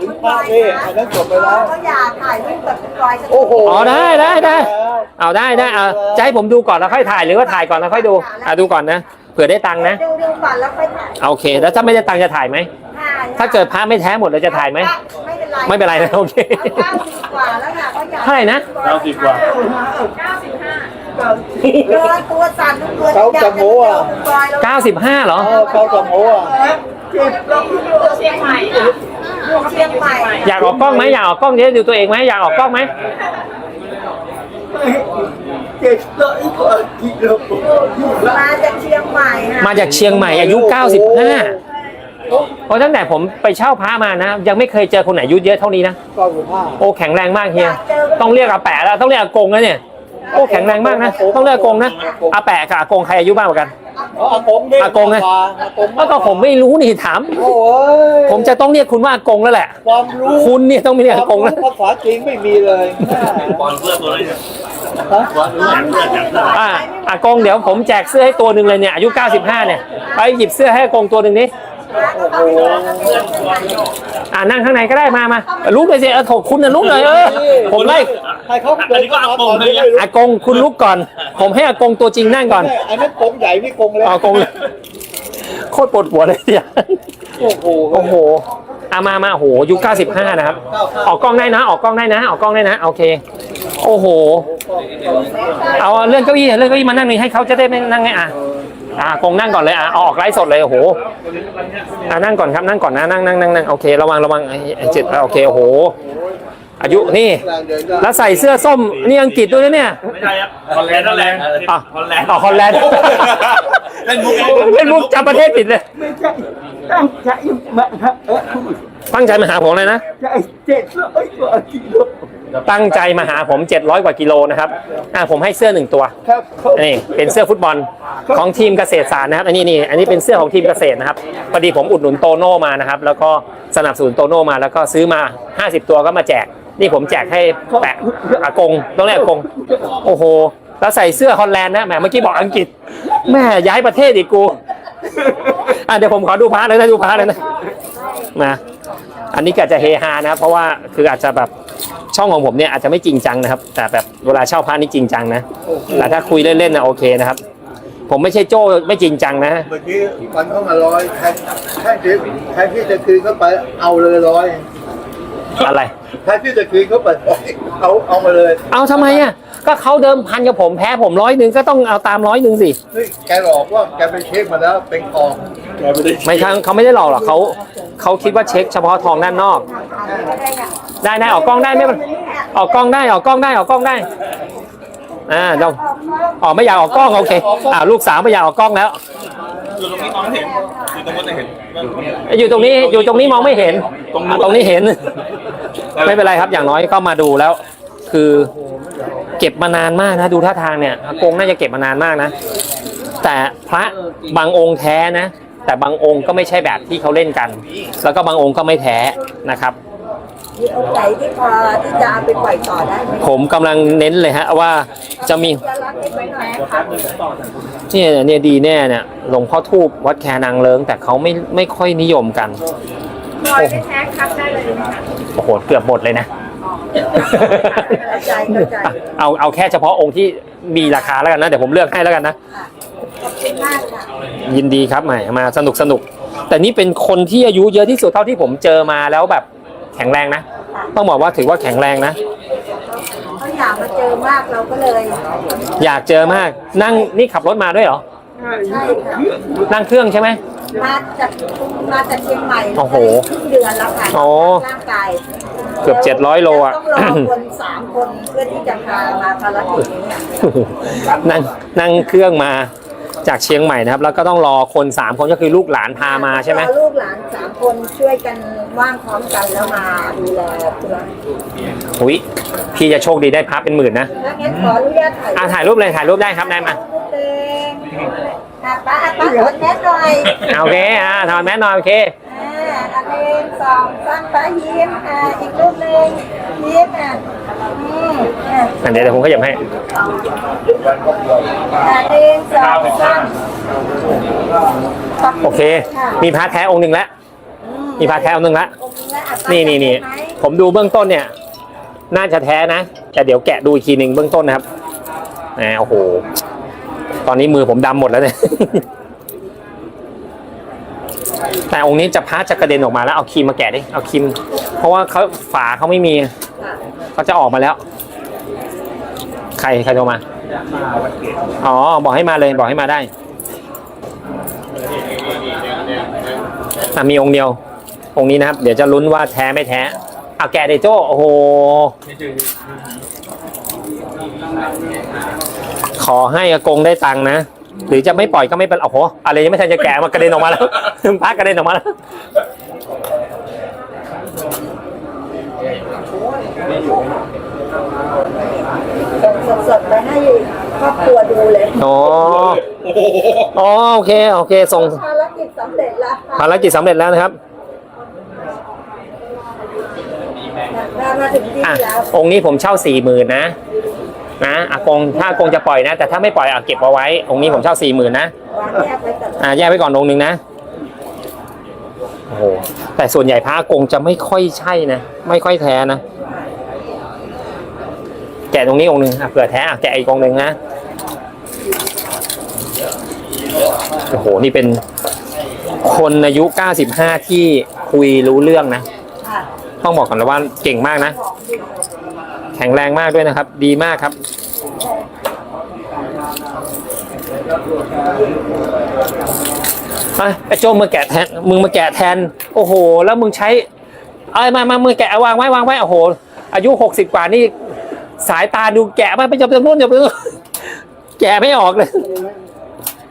ถึงพระนี่อันนั้นจบไปแล้วเขาอยากถ่ายรูปกับคุณกอยสักโอ้โหอ๋อได้ได้ได้ เอาได้ได้เอาจะให้ผมดูก่อนแล้วค่อยถ่ายหรือว่าถ่ายก่อนแล้วค่อยดูอะดูก่อนนะเผื่อได้ตังค์นะดูดูก่อนแล้วค่อยถ่ายโอเค แล้วถ้าไม่ได้ตังค์จะถ่ายไหมถ่ายถ้าเกิดพระไม่แท้หมดเราจะถ่ายไหม ไม่เป็นไรไม่เป็นไรนะโอเค เก้าสิบกว่าแล้วค่ะเขาอยากเท่าไหร่นะ เก้าสิบกว่าเดินตัวสั่นทุกตัวเขาจะโม้อะ คุณกอยแล้ว95เหรอ เออเขาจะโม้อะ เชียงใหม่อยากออกกล้องไหมอยากออกกล้องจะได้ดูตัวเองไหมอยากออกกล้องไหมเจ็ดร้อยกว่ากิโลมาจากเชียงใหม่ค่ะมาจากเชียงใหม่อายุ 95 เพราะตั้งแต่ผมไปเช่าพระมานะ ยังไม่เคยเจอคนไหนอายุเยอะเท่านี้นะเก้าสิบห้าโอ้แข็งแรงมากเฮียต้องเรียกอาแปะแล้วต้องเรียกอากงแล้วเนี่ยโอ้แข็งแรงมากนะต้องเรียกอากงนะอาแปะกับอากงใครอายุมากกว่ากัน อ๋ออากงเนี่ยอากงไงอากงแล้วก็ผมไม่รู้นี่ถาม โอ้ยผมจะต้องเรียกคุณว่าอากงแล้วแหละ ความรู้คุณเนี่ยต้องไม่เรียกอากงคแล้ววามรู้ภาษาจีนไม่มีเลยบอลเพื่อนตัวนี้เนี่ยฮะบอลรู้จักเพื่อนจากเพื่อนอ่าอากงเดี๋ยวผมแจกเสื้อให้ตัวหนึ่งเลยเนี่ยอายุ 95 เนี่ย ไปหยิบเสื้อให้อากงตัวหนึ่งนี้โอ้โหอ่านั่งข้างในก็ได้มามาลุกเลยสิเออถกคุณนะลุกเลยเออผมไล่ให้เขาอัเดินนนี้ก็เข้าเอามาโกก่องนเลไม่ยรู้นะอากงคุณลุกก่อน ผมให้อากงตัวจริงนั่งก่อนอันนั้นกงใหญ่นี่กงเล็กเอาอากงเลยโคตรปวดหัวเลยเนี่ยโอ้โหโอ้โหอามามาโหยุค95 นะครับ ออกกล้องได้นะ ออกกล้องได้นะ ออกกล้องได้นะ โอเค โอ้โห เอาเลื่อนเก้าอี้เลื่อนเก้าอี้มานั่งนี่ให้เขาจะได้ไม่นั่งไงอะ อ่ากงนั่งก่อนเลยอะเอาออกไลฟ์สดเลยโอ้โหอ่านั่งก่อนครับนั่งก่อนนะนั่งนั่งนั่งนั่งโอเคระวังระวังไอ้ไอ้เจ็ดโอเคโอ้โห อายุนี่ แล้วใส่เสื้อส้มนี่อังกฤษด้วยนะเนี่ย ไม่ใช่ครับฮอลแลนด์ฮอลแลนด์อะฮอลแลนด์อ๋อฮอลแลนด์ เล่นมุกเป็นมุกจำประเทศผิดเลย ไม่ใช่ตั้งใจมาเออตั้งใจมาหาผมเลยนะ ใจเจ็ดร้อยกว่ากิโล ตั้งใจมาหาผม 700 กว่ากิโลนะครับอ่าผมให้เสื้อหนึ่งตัวครับเขานี่เป็นเสื้อฟุตบอลของทีมเกษตรศาสตร์นะครับอันนี้นี่อันนี้เป็นเสื้อของทีมเกษตรนะครับพอดีผมอุดหนุนโตโน่มานะครับแล้วก็สนับสนุนโตโน่มาแล้วก็ซื้อมา 50 ตัวก็มาแจก นี่ผมแจกให้แปะอากงต้องเรียกอากงโอ้โหแล้วใส่เสื้อฮอลแลนด์นะแหมเมื่อกี้บอกอังกฤษแม่ย้ายประเทศอีกกูอะเดี๋ยวผมขอดูพาร์ทเลยนะดูพาร์ทเลยนะมาอันนี้ก็อาจจะเฮฮานะครับเพราะว่าคืออาจจะแบบ ช่องของผมเนี่ยอาจจะไม่จริงจังนะครับ แต่แบบเวลาเช่าพาร์ทนี่จริงจังนะแต่ถ้าคุยเล่นๆนะโอเคนะครับ ผมไม่ใช่โจ้ไม่จริงจังนะเมื่อกี้ฟันเข้ามาร้อยแทนแทนที่แทนที่จะคืนเข้าไปเอาเลยร้อยอะไรแทนที่จะคืนเข้าไปร้อยเอาเอามาเลย เอาทำไมอะก็เขาเดิมพันกับผมแพ้ผมร้อยหนึ่งก็ต้องเอาตามร้อยหนึ่งสิเฮ้ยแกหลอกว่าแกไปเช็คมาแล้วเป็นทอง ไม่ทางเขาไม่ได้หลอกหรอกเขาเขาคิดว่าเช็คเฉพาะทองด้านนอก ได้ได้ออกกล้องได้ไหมมันออกกล้องได้ออกกล้องได้ออกกล้องได้ อ่าเราออกไม่อยากออกกล้องโอเคอ่าลูกสาวไม่อยากออกกล้องแล้ว อยู่ตรงนี้มองไม่เห็นอยู่ตรงนู้นจะเห็นอยู่ตรงนี้อยู่ตรงนี้มองไม่เห็นตรงนู้นอะตรงนี้เห็น ไม่เป็นไรครับอย่างน้อยก็มาดูแล้ว คือ เก็บมานานมากนะดูท่าทางเนี่ยอากงน่าจะเก็บมานานมากนะแต่พระบางองค์แท้นะ แต่บางองค์ก็ไม่ใช่แบบที่เขาเล่นกัน แล้วก็บางองค์ก็ไม่แท้นะครับมีองค์ไหนที่พอที่จะเอาไปปล่อยต่อได้ไหมผมกำลังเน้นเลยฮะว่าจะมีจะรับเก็บไว้หน่อยครับเนี่ยเนี่ยดีแน่เนี่ยหลวงพ่อทูบวัดแคนางเลิงแต่เขาไม่ไม่ค่อยนิยมกันปล่อยไม่แท้ครับได้เลยนะคะโอ้โหเกือบหมดเลยนะ เข้าใจเข้าใจ เอาเอาแค่เฉพาะองค์ที่มีราคาแล้วกันนะ เดี๋ยวผมเลือกให้แล้วกันนะ ขอบคุณมากค่ะยินดีครับใหม่มาสนุกสนุก แต่นี่เป็นคนที่อายุเยอะที่สุดเท่าที่ผมเจอมาแล้วแบบแข็งแรงนะ ต้องบอกว่าถือว่าแข็งแรงนะ เขาอยากมาเจอมากเราก็เลยอยากเจอมากนั่งนี่ขับรถมาด้วยเหรอ ใช่ค่ะนั่งเครื่องใช่ไหม มาจากมาจากเชียงใหม่โอ้โหครึ่งเดือนแล้วค่ะโอ้ร่างกายเกือบ700โลอะ ต้องรอคนสามคนเพื่อที่จะพามาภารกิจนี้อะนั่งนั่งเครื่องมา จากเชียงใหม่นะครับ แล้วก็ต้องรอคนสามคนก็คือลูกหลานพามาใช่ไหมรอลูกหลานสามคนช่วยกันว่างพร้อมกันแล้วมาดูแลธุระอุ้ยพี่จะโชคดีได้พับเป็นหมื่นนะถ้างั้นขออนุญาตถ่ายอ่าถ่ายรูปเลยถ่ายรูปได้ครับได้มารูปเองอะป้าอะป้าขอแนทหน่อยอ่าโอเคอ่าถอดแมสหน่อยโอเคอ่าอันหนึ่งสองสามป้ายิ้มอ่าอีกรูปหนึ่งยิ้มอะ อืมอะอันเดี๋ยวเดี๋ยวผมขยับให้อะหนึ่งสองสามโอเค มีพระแท้องค์หนึ่งแล้วอืมมีพาแท้องค์หนึ่งละองค์นึงละอะนี่นี่นี่ไหมผมดูเบื้องต้นเนี่ย น่าจะแท้นะ แต่เดี๋ยวแกะดูอีกทีหนึ่งเบื้องต้นนะครับแหมโอ้โห ตอนนี้มือผมดำหมดแล้วเนี่ยแต่องค์นี้จะพาจะกระเด็นออกมาแล้วเอาครีมมาแกะดิเอาครีม เพราะว่าเขาฝาเขาไม่มีค่ะ เขาจะออกมาแล้ว ใครใครโทรมา อ๋อ บอกให้มาเลยบอกให้มาได้อะมีองค์เดียว องค์นี้นะครับ เดี๋ยวจะลุ้นว่าแท้ไม่แท้เอาแกเดโจ้โอ้โห ขอให้อากงได้ตังนะ หรือจะไม่ปล่อยก็ไม่เป็นโอ้โห อะไรยังไม่ทันจะแกะมากระเด็นออกมาแล้วพระกระเด็นออกมาแล้ว ส่งสดๆไปให้ครอบครัวดูเลยอ๋อโอ้โหอ๋อโอเคโอเคส่งภารกิจสำเร็จแล้วค่ะภารกิจสำเร็จแล้วนะครับมามาถึงที่อะแล้วองค์นี้ผมเช่าสี่หมื่นนะนะอากงถ้าอากงจะปล่อยนะ แต่ถ้าไม่ปล่อยเอาเก็บเอาไว้ องค์นี้ผมเช่าสี่หมื่นนะวางแยกไว้ก่อนอ่าแยกไว้ก่อนองค์หนึ่งนะโอ้โหแต่ส่วนใหญ่พระอากงจะไม่ค่อยใช่นะไม่ค่อยแท้นะ แกะตรงนี้องค์หนึ่งอะเผื่อแท้อะแกะอีกองค์หนึ่งนะโอ้โหนี่เป็นคนอายุ 95 ที่คุยรู้เรื่องนะ ต้องบอกก่อนนะว่าเก่งมากนะ แข็งแรงมากด้วยนะครับ ดีมากครับอะไอ้โจมมึงแกะแทน มึงมาแกะแทน โอ้โห แล้วมึงใช้ เอ้ยมามามึงแกะวางไว้วางไว้ โอ้โห อายุหกสิบกว่านี่ สายตาดูแกะมาไปจับตรงนู้นจับตรงนู้นแกะไม่ออกเลย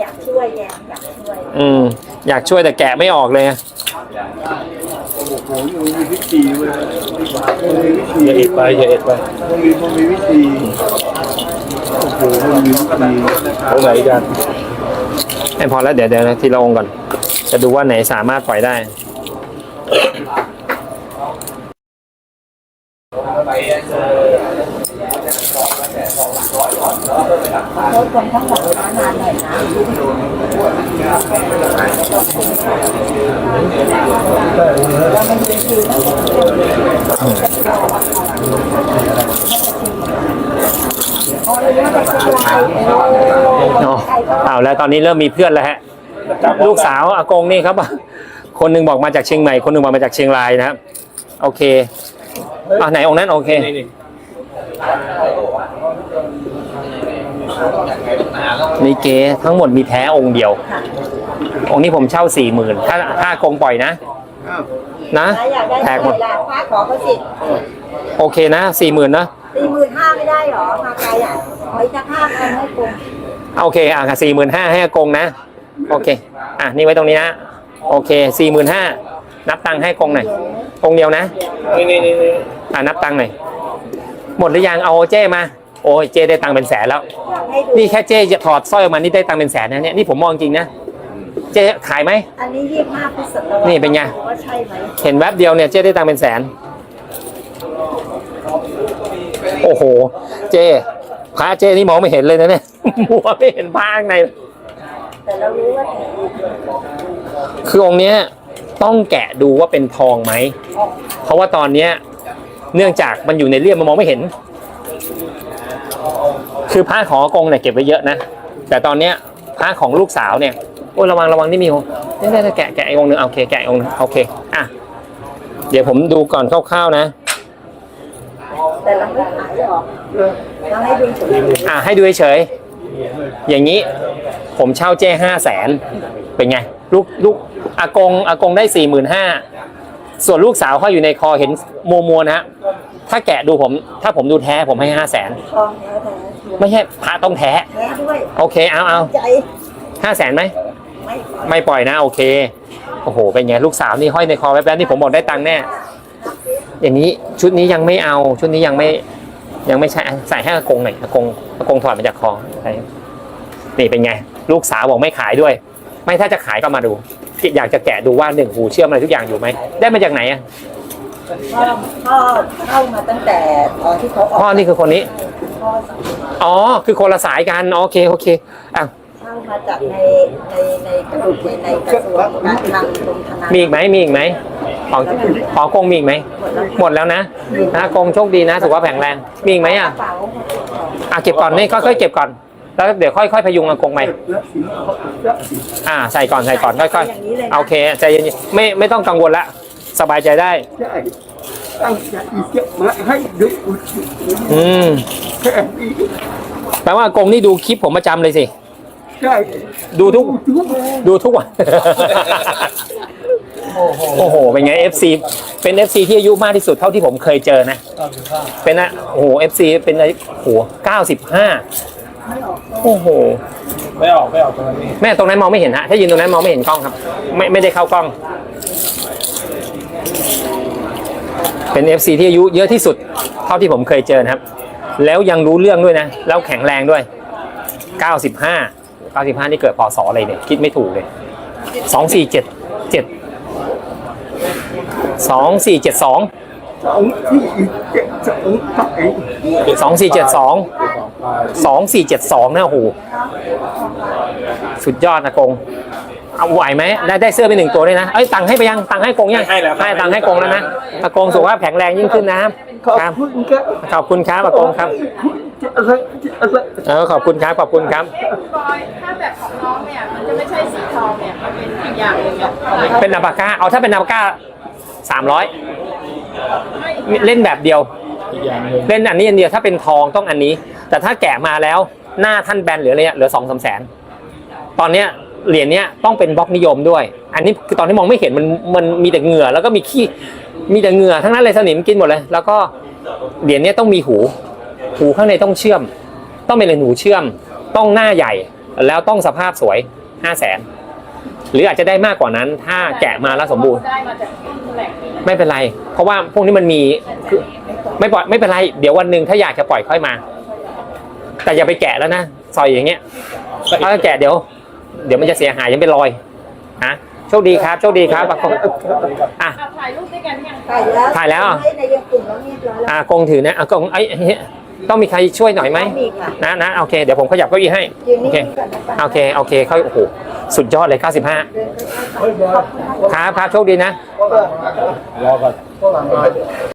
อยากช่วยแยงอยากช่วย อืม อยากช่วยแต่แกะไม่ออกเลยโอ้โหมันมีวิธีเว้ยมันมีวิธีอย่าเอ็ดไปอย่าเอ็ดไปมันมีมันมีวิธีโอ้โหมันมีวิธีตรงไหนกันไม่พอแล้วเดี๋ยวเดี๋ยวทีละองค์ก่อน จะดูว่าไหนสามารถปล่อยได้ โค้ชคนข้างหลังมานานหน่อยนะแล้วมันมีคิวอ๋อเลยว่าจะซื้ออะไรโอ้อ๋อไก่ก็เอาแล้วตอนนี้เริ่มมีเพื่อนแล้วฮะ ลูกสาวอากงนี่ครับ คนหนึงบอกมาจากเชียงใหม่ คนหนึงบอกมาจากเชียงรายนะครับ โอเคอ่าไหนองค์นั้นโอเค นี่นี่นี่เก๋ทั้งหมดมีแท้องค์เดียว องค์นี้ผมเช่าสี่หมื่นถ้าถ้าอากงปล่อยนะอ้าวนะถ้าอยากได้แตกหมดเวลาคว้าขอเขาสิโอเคนะสี่หมื่นนะสี่หมื่นห้าไม่ได้หรอมาไกลอะขออีกสักห้าพันให้กรมโอเคอะสี่หมื่นห้าให้อากงนะ โอเค อะนี่ไว้ตรงนี้นะ โอเคสี่หมื่นห้านับตังค์ให้อากงหน่อยองค์เดียวนะนี่นี่นี่นี่อ่านับตังค์หน่อยหมดหรือยังเอาเจ้มา โอ้ยเจ้ได้ตังค์เป็นแสนแล้วอยากให้ดูนี่แค่เจ้จะถอดสร้อยออกมานี่ได้ตังค์เป็นแสนนะเนี่ยนี่ผมมองจริงนะเจ้ขายไหม อันนี้ยี่ห้าพฤษภานี่เป็นไง ว่าใช่ไหมเห็นแวบเดียวเนี่ยเจ้ได้ตังค์เป็นแสน โอ้โห เจ้พระเจ้นี่มองไม่เห็นเลยนะเนี่ย มัวไม่เห็นพระข้างใน แต่เรารู้ว่าแท้คือองค์เนี้ยต้องแกะดูว่าเป็นทองไหม เพราะว่าตอนเนี้ยเนื่องจากมันอยู่ในเลี่ยมมันมองไม่เห็น คือผ้าของอากงเนี่ยเก็บไว้เยอะนะ แต่ตอนเนี้ยผ้าของลูกสาวเนี่ยโอ้ระวังระวังนี่มีองค์นี่ได้แกะแกะอีกองค์หนึงโอเคแกะองค์หนึงโอเคอะเดี๋ยวผมดูก่อนคร่าวๆนะแต่เราไม่ขายหรอกเราให้ดูเฉยอะให้ดูเฉยๆอย่างนี้ผมเช่าเจ้ห้าแสนเป็นไงลูกลูกอากงอากงได้สี่หมื่นห้าส่วนลูกสาวเขาอยู่ในคอเห็นมัวมัวนะถ้าแกะดูผม ถ้าผมดูแท้ผมให้ห้าแสนทองแท้ ไม่ใช่พระต้องแท้แท้ด้วยโอเค เอาเอาใจห้าแสนไหม ไม่ขอไม่ปล่อยนะ โอเค โอ้โห เป็นไง ลูกสาวนี่ห้อยในคอแป๊บๆนี่ผมบอกได้ตังค์แน่ อย่างนี้ชุดนี้ยังไม่เอา ชุดนี้ยังไม่ ยังไม่ใช่อะใส่ให้อากงหน่อยอากงอากงถอดมาจากคอใส่นี่เป็นไง ลูกสาวบอกไม่ขายด้วย ไม่ถ้าจะขายก็มาดู อยากจะแกะดูว่าหนึ่งหูเชื่อมอะไรทุกอย่างอยู่ไหม ได้มาจากไหนอะ พ่อพ่อเข้ามาตั้งแต่ตอนที่เขาออกพ่อนี่คือคนนี้ พ่อสั่งอ๋อ คือคนละสายกันอ๋อโอเคโอเคอะเช่ามาจากในในในกระทรวงในกระทรวงการคลังกรมธนามีอีกไหมมีอีกไหมของของกงมีอีกไหมหมดแล้วนะนะกงโชคดีนะสุขภาพแข็งแรงมีอีกไหมอะกระเป๋าอะเก็บก่อนนี่ค่อยๆเก็บก่อนแล้วเดี๋ยวค่อยๆพยุงอากงไปอ่าใส่ก่อนใส่ก่อนค่อยๆโอเคใจเย็นๆไม่ไม่ต้องกังวลละ สบายใจได้ใช่ตั้งใจจะมาให้ดูอืมแค่นี้แปลว่าอากงนี่ดูคลิปผมประจำเลยสิ ใช่ดูทุก ทุกดูทุกวันโอ้โห เป็นไง FC เป็น FC ที่อายุมากที่สุดเท่าที่ผมเคยเจอนะเป็นอะโอ้โห FC เป็นอายุโอ้โห95โอ้โห ไม่ออกไม่ออกตรงนี้แม่ตรงนั้นมองไม่เห็นฮะ ถ้ายืนตรงนั้นมองไม่เห็นกล้องครับ ไม่ไม่ได้เข้ากล้อง เป็น FC ที่อายุเยอะที่สุดเท่าที่ผมเคยเจอนะครับ แล้วยังรู้เรื่องด้วยนะ แล้วแข็งแรงด้วย 95 95 นี่เกิดพศอะไรเนี่ย คิดไม่ถูกเลย 2477 2472สองที่เจ็ดสองสองสี่เจ็ดสองสองสี่เจ็ดสองนะโอ้โหสุดยอดนะกง เอาไหวไหมได้ได้เสื้อไปหนึ่งตัวด้วยนะเอ้ยตังค์ให้ไปยังตังค์ให้กงยังให้แล้วให้ตังค์ให้กงแล้วนะอากงสุขภาพแข็งแรงยิ่งขึ้นนะขอบครับคุณครับขอบคุณครับอากงครับจะอะไรจะอะไรเออขอบคุณครับขอบคุณครับเอ๊ะคุณบอยถ้าแบบของน้องเนี่ย มันจะไม่ใช่สีทองเนี่ย มันเป็นอีกอย่างหนึ่งเนี่ยเท่าไหร่เป็นนาปาก้าเอาถ้าเป็นนาปาก้าสามร้อยเล่นแบบเดียว อีกอย่างหนึ่งเล่นอันนี้อันเดียวถ้าเป็นทองต้องอันนี้ แต่ถ้าแกะมาแล้วหน้าท่านแบนเหลืออะไรเนี่ยเหลือสองสามแสนตอนเนี้ย เหรียญเนี้ยต้องเป็นบล็อกนิยมด้วย อันนี้คือตอนที่มองไม่เห็นมันมันมีแต่เหงื่อแล้วก็มีขี้มีแต่เหงื่อทั้งนั้นเลยสนิมกินหมดเลย แล้วก็เหรียญเนี้ยต้องมีหู หูข้างในต้องเชื่อม ต้องเป็นเหรียญหูเชื่อม ต้องหน้าใหญ่ แล้วต้องสภาพสวยห้าแสนหรืออาจจะได้มากกว่านั้น ถ้าแกะมาแล้วสมบูรณ์ ได้มาจากแหล่งนี้ไม่เป็นไร เพราะว่าพวกนี้มันมีคือไม่ปล่อยไม่เป็นไรเดี๋ยววันหนึ่งถ้าอยากจะปล่อยค่อยมา แต่อย่าไปแกะแล้วนะซอยอย่างเงี้ยถ้าแกะเดี๋ยว เดี๋ยวมันจะเสียหายยังเป็นรอยฮะโชคดีครับโชคดีครับอะอะถ่ายรูปด้วยกันยังถ่ายแล้วถ่ายแล้วให้ในยังกลุ่มแล้วเรียบร้อยแล้วอะกงถือนะอะกงไอ้เฮ้ยต้องมีใครช่วยหน่อยไหมมีค่ะนะนะโอเคเดี๋ยวผมขยับเก้าอี้ให้ยืนโอนิ่เคงๆก่อนนะโอเคโอเคเขาโอ้โหสุดยอดเลย 95 ครับครับโชคดีนะรอก่อนฝรั่งมา